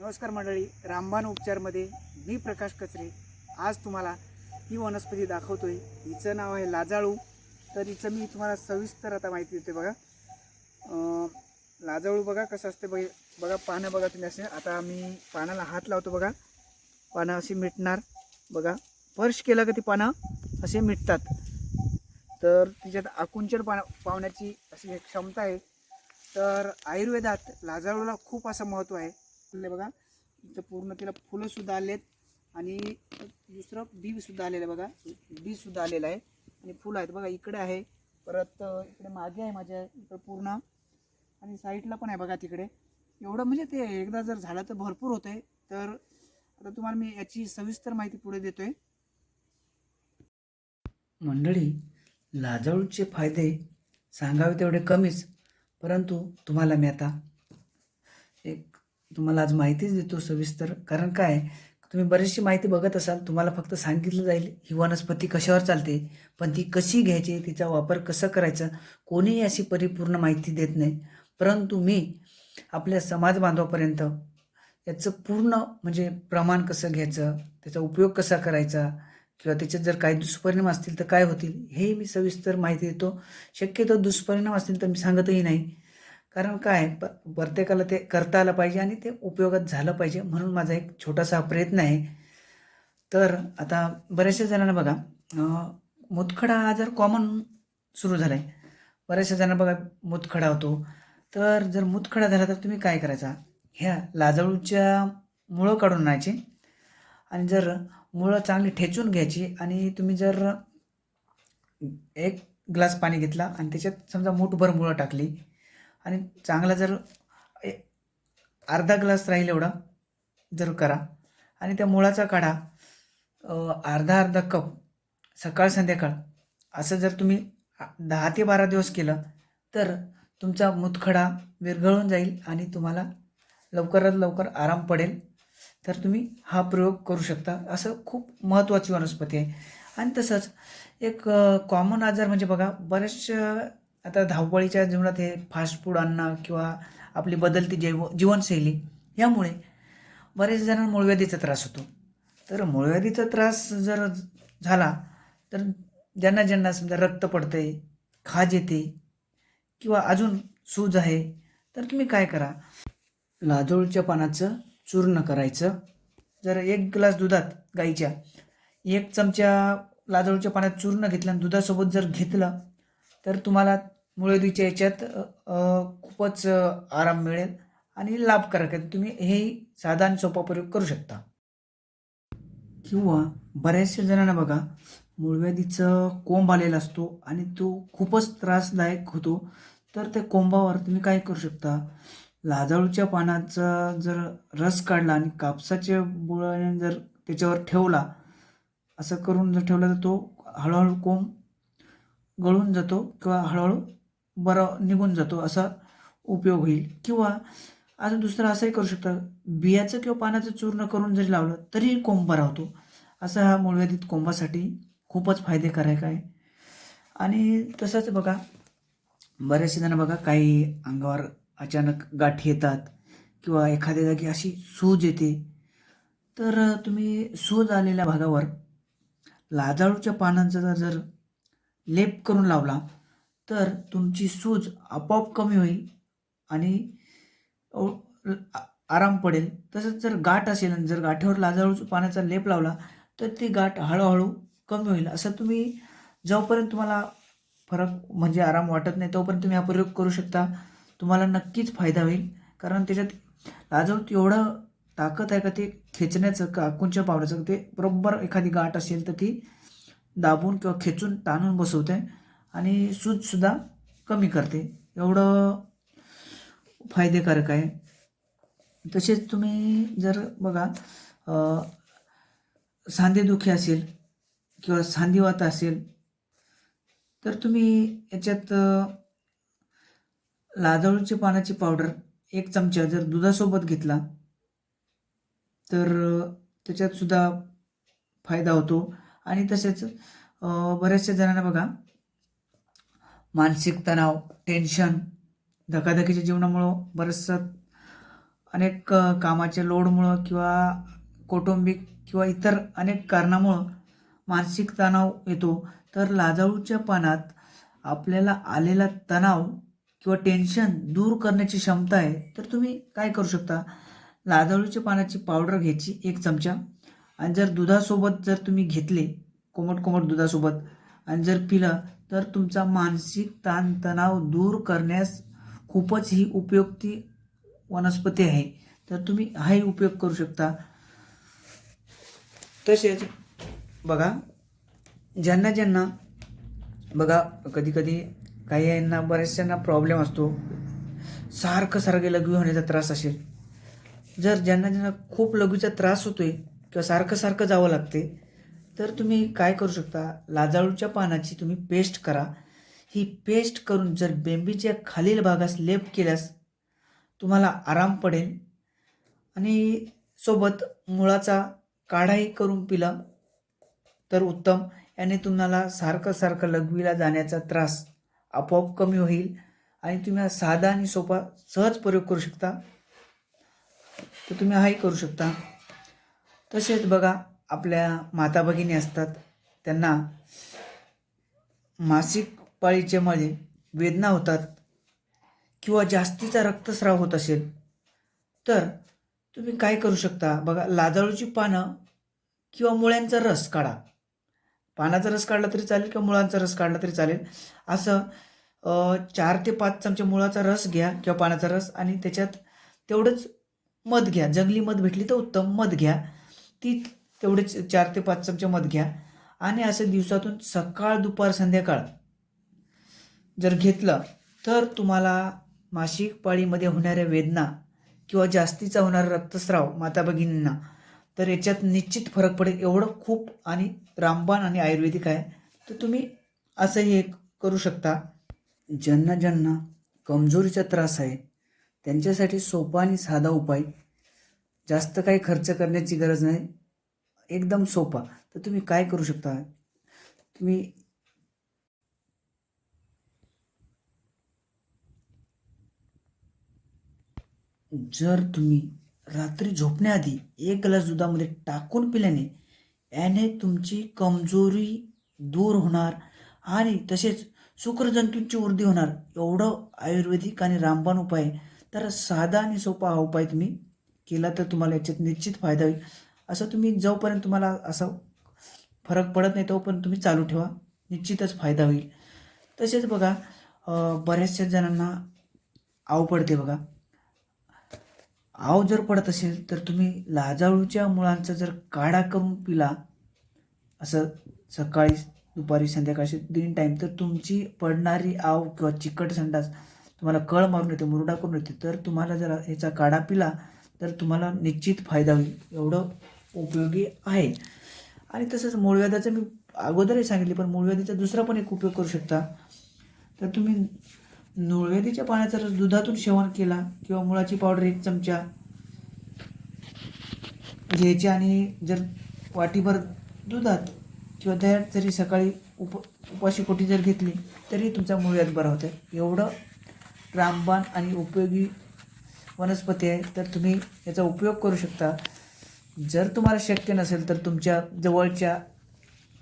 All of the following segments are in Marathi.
नमस्कार मंडळी रामबाण उपचारमध्ये मी प्रकाश कचरे. आज तुम्हाला ही वनस्पती दाखवतो आहे हिचं नाव आहे लाजाळू. तर हिचं मी तुम्हाला सविस्तर आता माहिती देते बघा. लाजाळू बघा कसं असते बघ बघा पानं बघा तुम्ही असे. आता मी पानाला हात लावतो बघा. पानं अशी मिटणार. बघा स्पर्श केलं का ती पानं? असे मिटतात. तर तिच्यात आकुंचन पाना पावण्याची अशी एक क्षमता आहे. तर आयुर्वेदात लाजाळूला खूप असं महत्त्व आहे. फुले बघा. इथं पूर्ण तिला फुलंसुद्धा आले आलेत. आणि दुसरं बीसुद्धा आलेलं आहे बघा. बीसुद्धा आलेलं आहे. आणि फुलं आहेत बघा इकडे आहे. परत इकडे मागे आहे माझ्या इकडं पूर्ण. आणि साईडला पण आहे बघा तिकडे. एवढं म्हणजे ते एकदा जर झालं तर भरपूर होतं आहे तर आता तुम्हाला मी याची सविस्तर माहिती पुढे देतोय. मंडळी लाजाळूचे फायदे सांगावे तेवढे कमीच. परंतु तुम्हाला मी आता एक तुम्हाला आज माहितीच देतो सविस्तर. कारण काय? तुम्ही बरीचशी माहिती बघत असाल तुम्हाला फक्त सांगितलं जाईल ही वनस्पती कशावर चालते पण ती कशी घ्यायची तिचा वापर कसं करायचा कोणीही अशी परिपूर्ण माहिती देत नाही. परंतु मी आपल्या समाज बांधवापर्यंत याचं पूर्ण म्हणजे प्रमाण कसं घ्यायचं त्याचा उपयोग कसा करायचा किंवा त्याच्यात जर काही दुष्परिणाम असतील तर काय होतील हे मी सविस्तर माहिती देतो. शक्यतो दुष्परिणाम असतील तर मी सांगतही नाही. कारण काय? प प्रत्येकाला ते करता आलं पाहिजे आणि ते उपयोगात झालं पाहिजे म्हणून माझा एक छोटासा प्रयत्न आहे. तर आता बऱ्याचशा जणांना बघा मुतखडा हा जर कॉमन सुरू झाला आहे बऱ्याचशा जणांना बघा मुतखडा होतो. तर जर मुतखडा झाला तर तुम्ही काय करायचा? ह्या लाजळूच्या मुळं काढून आणायची आणि जर मुळं चांगली ठेचून घ्यायची आणि तुम्ही जर एक ग्लास पाणी घेतला आणि त्याच्यात समजा मूठभर मुळं टाकली आणि चांगला जर ए- अर्धा ग्लास राहील एवढा जर करा. आणि त्या मुळाचा काढा. अर्धा अर्धा कप सकाळ संध्याकाळ. असं जर तुम्ही दहा ते बारा दिवस केलं तर तुमचा मुतखडा विरघळून जाईल आणि तुम्हाला लवकरात लवकर आराम पडेल. तर तुम्ही हा प्रयोग करू शकता. असं खूप महत्त्वाची वनस्पती आहे. आणि तसंच एक कॉमन आजार म्हणजे बघा बऱ्याचशा आता धावपळीच्या जीवनात हे फास्ट फूड अन्न किंवा आपली बदलती जैव जीवनशैली यामुळे बरेच जणांना मूळव्याधीचा त्रास होतो. तर मूळव्याधीचा त्रास जर झाला तर ज्यांना ज्यांना समजा रक्त पडतंय खाज येते किंवा अजून सूज आहे तर तुम्ही काय करा? लाजोळच्या पानाचं चूर्ण करायचं. जर एक ग्लास दुधात गाईच्या एक चमचा लाजोळच्या पाण्यात चूर्ण घेतलं आणि दुधासोबत जर घेतलं तर तुम्हाला मुळव्याधीच्या याच्यात खूपच आराम मिळेल आणि लाभकारक आहे तुम्ही हेही साधा आणि सोपा प्रयोग करू शकता. किंवा बऱ्याचशा जणांना बघा मूळव्याधीचं कोंब आलेला असतो आणि तो खूपच त्रासदायक होतो. तर त्या कोंबावर तुम्ही काय करू शकता? लाजाळूच्या पानाचा जर रस काढला आणि कापसाच्या बुळाने जर त्याच्यावर ठेवला असं करून जर ठेवला तर तो हळूहळू कोंब गळून जातो किंवा हळूहळू बरं निघून जातो असा उपयोग होईल. किंवा अजून दुसरं असंही करू शकता बियाचं किंवा पानाचं चूर्ण करून जरी लावलं तरी कोंब बरा होतो असा हा मूळव्याधीत कोंबासाठी खूपच फायदेकारक आहे. आणि तसंच बघा बऱ्याचशा जणांना बघा काही अंगावर अचानक गाठी येतात किंवा एखाद्या जागी अशी सूज येते. तर तुम्ही सूज आलेल्या भागावर लाजाळूच्या पानांचा जर लेप करून लावला तर तुमची सूज आपोआप कमी होईल आणि आराम पडेल. तसंच जर गाठ असेल आणि जर गाठीवर लाजाळूच्या पाण्याचा लेप लावला तर ती गाठ हळूहळू कमी होईल. असं तुम्ही जोपर्यंत तुम्हाला फरक म्हणजे आराम वाटत नाही तोपर्यंत तुम्ही हा प्रयोग करू शकता. तुम्हाला नक्कीच फायदा होईल. कारण त्याच्यात लाजाळूत एवढं ताकद आहे का ते खेचण्याचं का आकुंच्या पावण्याचं ते बरोबर एखादी गाठ असेल तर ती दाबून किंवा खेचून ताणून बसवते आणि सूजसुद्धा कमी करते. एवढं फायदेकारक आहे. तसेच तुम्ही जर बघा सांधेदुखी असेल किंवा सांधिवात असेल तर तुम्ही याच्यात अ, पानाची पावडर एक चमचा जर दुधासोबत घेतला तर त्याच्यात सुद्धा फायदा होतो. आणि तसेच बऱ्याचशा जणांना बघा मानसिक तणाव टेन्शन धकाधकीच्या जीवनामुळं बरंचसं अनेक कामाच्या लोडमुळं किंवा कौटुंबिक किंवा इतर अनेक कारणामुळं मानसिक तणाव येतो. तर लाजाळूच्या पानात आपल्याला आलेला तणाव किंवा टेन्शन दूर करण्याची क्षमता आहे तर तुम्ही काय करू शकता? लाजाळूच्या पानाची पावडर घ्यायची एक चमचा. आणि जर दुधासोबत जर तुम्ही घेतले कोमट कोमट दुधासोबत आणि जर पिलं तर तुमचा मानसिक ताणतणाव दूर करण्यास खूपच ही उपयुक्ती वनस्पती आहे. तर तुम्ही हाही उपयोग करू शकता. तसेच बघा ज्यांना ज्यांना बघा कधी कधी काही यांना बऱ्याचशांना प्रॉब्लेम असतो. सारखं सारखं लघवी होण्याचा त्रास असेल. जर ज्यांना ज्यांना खूप लघवीचा त्रास होतोय किंवा सारखं सारखं जावं लागते. तर तुम्ही काय करू शकता? लाजाळूच्या पानाची तुम्ही पेस्ट करा. ही पेस्ट करून जर बेंबीच्या खालील भागास लेप केल्यास तुम्हाला आराम पडेल. आणि सोबत मुळाचा काढाही करून पिला तर उत्तम. याने तुम्हाला सारखं सारखं लघवीला जाण्याचा त्रास आपोआप कमी होईल. आणि तुम्ही हा साधा आणि सोपा सहज प्रयोग करू शकता. तर तुम्ही हाही करू शकता. तसेच बघा आपल्या माता भगिनी असतात त्यांना मासिक पाळीच्या मध्ये वेदना होतात किंवा जास्तीचा रक्तस्राव होत असेल तर तुम्ही काय करू शकता? बघा लाजाळूची पानं किंवा मुळ्यांचा रस काढा. पानाचा रस काढला तरी चालेल किंवा मुळांचा रस काढला तरी चालेल. असं चार ते पाच चमचे मुळाचा रस घ्या किंवा पानाचा रस आणि त्याच्यात तेवढंच मध घ्या. जंगली मध भेटली तर उत्तम मध घ्या. ती तेवढेच चार ते पाच चमचे मध घ्या. आणि असं दिवसातून सकाळ दुपार संध्याकाळ जर घेतलं तर तुम्हाला मासिक पाळीमध्ये होणाऱ्या वेदना किंवा जास्तीचा होणारा रक्तस्राव माता भगिनींना तर याच्यात निश्चित फरक पडेल. एवढं खूप आणि रामबाण आणि आयुर्वेदिक आहे. तर तुम्ही असंही एक करू शकता. ज्यांना ज्यांना कमजोरीचा त्रास आहे त्यांच्यासाठी सोपा आणि साधा उपाय जास्त काही खर्च करण्याची गरज नाही. एकदम सोपा. तर तुम्ही काय करू शकता? तुम्ही जर तुम्ही रात्री झोपण्याआधी एक ग्लास दुधामध्ये टाकून पिल्याने याने तुमची कमजोरी दूर होणार आणि तसेच शुक्रजंतूंची वृद्धी होणार. एवढं आयुर्वेदिक आणि रामबाण उपाय तर साधा आणि सोपा हा उपाय तुम्ही केला तर तुम्हाला याच्यात निश्चित फायदा होईल. असं तुम्ही जोपर्यंत तुम्हाला असा फरक पडत नाही तोपर्यंत तुम्ही चालू ठेवा. निश्चितच फायदा होईल. तसेच बघा बऱ्याचशा जणांना आव पडते बघा. आव जर पडत असेल तर तुम्ही लाजाळूच्या मुळांचा जर काढा करून पिला असं सकाळी दुपारी संध्याकाळची तीन टाईम तर तुमची पडणारी आव किंवा चिकट संडास तुम्हाला कळ मारून येते मुरडा करून येते. तर तुम्हाला जर ह्याचा काढा पिला तर तुम्हाला निश्चित फायदा होईल. एवढं उपयोगी आहे. आणि तसंच मूळव्याधाचं मी अगोदरही सांगितले पण मूळव्याधीचा दुसरा पण एक उपयोग करू शकता. तर तुम्ही मूळव्याधीच्या पाण्याचा रस दुधातून सेवन केला किंवा मुळाची पावडर एक चमचा घ्यायची आणि जर वाटीभर दुधात किंवा दह्यात जरी सकाळी उप उपाशी पोटी जर घेतली तरी तुमचा मूळव्याध बरा होतं एवढं रामबाण आणि उपयोगी वनस्पती आहे तर तुम्ही याचा उपयोग करू शकता. जर तुम्हाला शक्य नसेल तर तुमच्या जवळच्या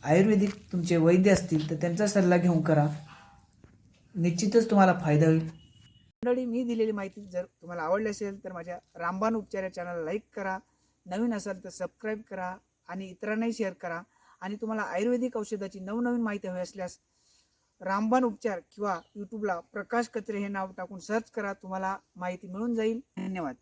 आयुर्वेदिक तुमचे वैद्य असतील तर त्यांचा सल्ला घेऊन करा. निश्चितच तुम्हाला फायदा होईल. मंडळी मी दिलेली माहिती जर तुम्हाला आवडली असेल तर माझ्या रामबाण उपचार या चॅनलला लाईक करा. नवीन असाल तर सबस्क्राईब करा आणि इतरांनाही शेअर करा. आणि तुम्हाला आयुर्वेदिक औषधाची नवनवीन माहिती हवी असल्यास रामबाण उपचार किंवा यूट्यूबला प्रकाश कचरे हे नाव टाकून सर्च करा तुम्हाला माहिती मिळून जाईल. धन्यवाद.